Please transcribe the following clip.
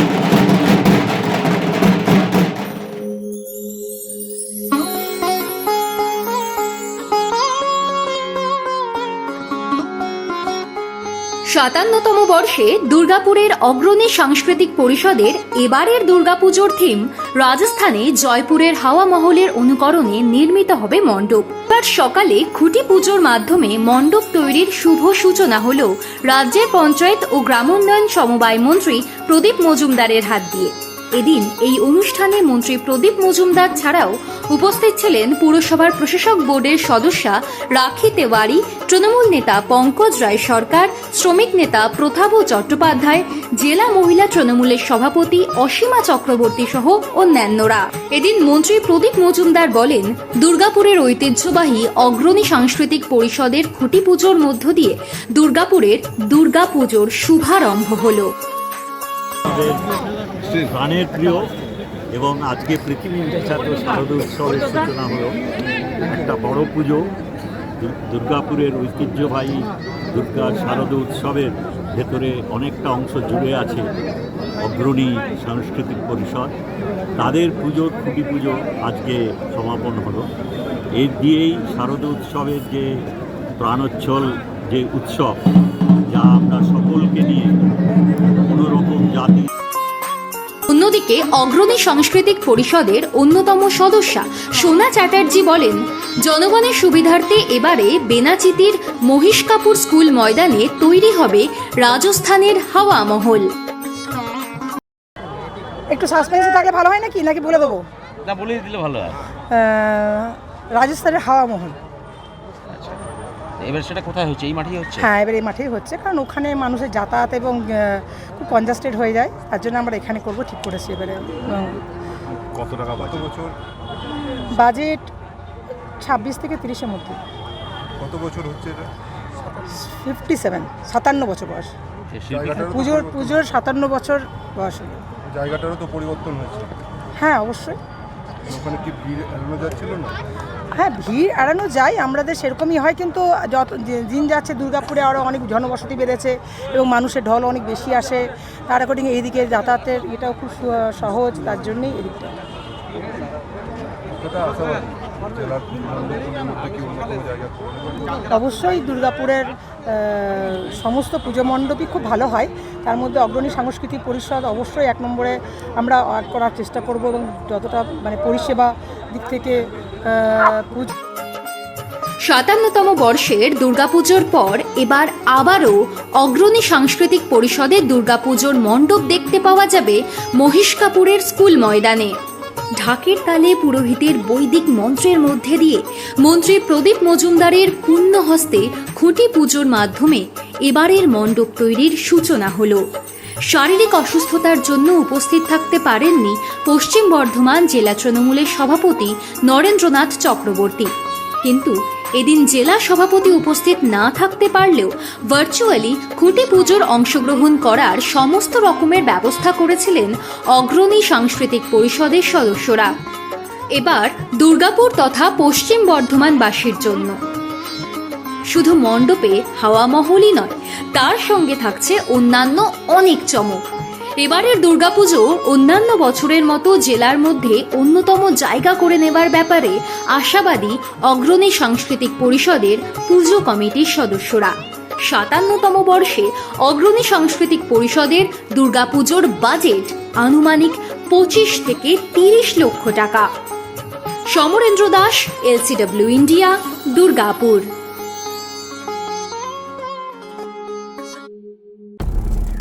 Thank you. সাতান্নতম বর্ষে দুর্গাপুরের অগ্রণী সাংস্কৃতিক পরিষদের এবারের দুর্গাপুজোর থিম রাজস্থানে জয়পুরের হাওয়া মহলের অনুকরণে নির্মিত হবে মণ্ডপ। এবার সকালে খুঁটি পুজোর মাধ্যমে মণ্ডপ তৈরির শুভ সূচনা হল রাজ্যের পঞ্চায়েত ও গ্রামোন্নয়ন সমবায় মন্ত্রী প্রদীপ মজুমদারের হাত দিয়ে। এদিন এই অনুষ্ঠানে মন্ত্রী প্রদীপ মজুমদার ছাড়াও উপস্থিত ছিলেন পুরসভার প্রশাসক বোর্ডের সদস্যা রাখি তেওয়ারি, তৃণমূল নেতা পঙ্কজ রায় সরকার, শ্রমিক নেতা প্রথাব চট্টোপাধ্যায়, জেলা মহিলা তৃণমূলের সভাপতি অসীমা চক্রবর্তী সহ অন্যান্যরা। এদিন মন্ত্রী প্রদীপ মজুমদার বলেন, দুর্গাপুরের ঐতিহ্যবাহী অগ্রণী সাংস্কৃতিক পরিষদের খুঁটি পুজোর মধ্য দিয়ে দুর্গাপুরের দুর্গাপুজোর শুভারম্ভ হলো। প্রাণের প্রিয় এবং আজকে পৃথিবী বিখ্যাত শারদ উৎসবের সূচনা হলো একটা বড় পুজো দুর্গাপুরের ঐতিহ্যবাহী দুর্গা শারদ উৎসবের ভেতরে অনেকটা অংশ জুড়ে আছে অগ্রণী সাংস্কৃতিক পরিষদ। তাদের পুজোর খুঁটি পুজো আজকে সমাপন হলো। এর দিয়েই শারদ উৎসবের যে প্রাণোচ্ছল, যে উৎসব অন্যদিকে অগ্রণী সাংস্কৃতিক পরিষদের অন্যতম সদস্যা সোনা চ্যাটার্জি বলেন জনগণের সুবিধার্থে এবারে বেনাচিতির মহিষ কাপুর স্কুল ময়দানে তৈরি হবে রাজস্থানের হাওয়া মহল। একটু সাসপেন্সে থাকলে ভালো হয় নাকি? নাকি বলে দেবো? না বলে দিলে ভালো হয়। রাজস্থানের হাওয়া মহল। এবার সেটা কোথায় হচ্ছে? এই মাঠেই হচ্ছে? হ্যাঁ এবার এই মাঠেই হচ্ছে কারণ ওখানে মানুষের যাতায়াত এবং খুব কনজাস্টেড হয়ে যায়। তার জন্য আমরা এখানে করব ঠিক করেছি এবারে। কত টাকা কত বছর? বাজেট ছাব্বিশ থেকে তিরিশের মধ্যে। কত বছর হচ্ছে এটা? ফিফটি সেভেন সাতান্ন বছর বয়স। পুজোর পুজোর সাতান্ন বছর বয়স হলো। জায়গাটারও তো পরিবর্তন হয়েছে। হ্যাঁ অবশ্যই। ওখানে কি ভিড় এড়ানো যাচ্ছিল না? হ্যাঁ ভিড় এড়ানো যায় আমাদের সেরকমই হয় কিন্তু যত দিন যাচ্ছে দুর্গাপুরে আরও অনেক জনবসতি বেড়েছে এবং মানুষের ঢল অনেক বেশি আসে। তার অ্যাকর্ডিং এইদিকে যাতায়াতের এটাও খুব সহজ তার জন্যই এদিকটা। জেলার অবশ্যই দুর্গাপুরের সমস্ত পুজো মণ্ডপই খুব ভালো হয়। তার মধ্যে অগ্রণী সাংস্কৃতিক পরিষদ অবশ্যই এক নম্বরে আমরা অ্যাড করার চেষ্টা করব এবং যতটা মানে পরিষেবা দিক থেকে পুজো সাতান্নতম বর্ষের দুর্গাপুজোর পর এবার আবারও অগ্রণী সাংস্কৃতিক পরিষদের দুর্গাপুজোর মণ্ডপ দেখতে পাওয়া যাবে মহিষকাপুরের স্কুল ময়দানে। ঢাকের তালে পুরোহিতের বৈদিক মন্ত্রের মধ্যে দিয়ে মন্ত্রী প্রদীপ মজুমদারের পূর্ণ হস্তে খুঁটি পুজোর মাধ্যমে এবারের মণ্ডপ তৈরির সূচনা হল। শারীরিক অসুস্থতার জন্য উপস্থিত থাকতে পারেননি পশ্চিম বর্ধমান জেলা তৃণমূলের সভাপতি নরেন্দ্রনাথ চক্রবর্তী। কিন্তু এদিন জেলা সভাপতি উপস্থিত না থাকতে পারলেও ভার্চুয়ালি খুঁটি পুজোর অংশগ্রহণ করার সমস্ত রকমের ব্যবস্থা করেছিলেন অগ্রণী সাংস্কৃতিক পরিষদের সদস্যরা। এবার দুর্গাপুর তথা পশ্চিম বর্ধমানবাসীর জন্য। শুধু মণ্ডপে হাওয়া মহলই নয়, তার সঙ্গে থাকছে অন্যান্য অনেক চমক। এবারের দুর্গাপুজো অন্যান্য বছরের মতো জেলার মধ্যে অন্যতম জায়গা করে নেবার ব্যাপারে আশাবাদী অগ্রণী সাংস্কৃতিক পরিষদের পুজো কমিটির সদস্যরা। সাতান্নতম বর্ষে অগ্রণী সাংস্কৃতিক পরিষদের দুর্গাপুজোর বাজেট আনুমানিক পঁচিশ থেকে তিরিশ লক্ষ টাকা। Samarendra Das, LCW India, Durgapur.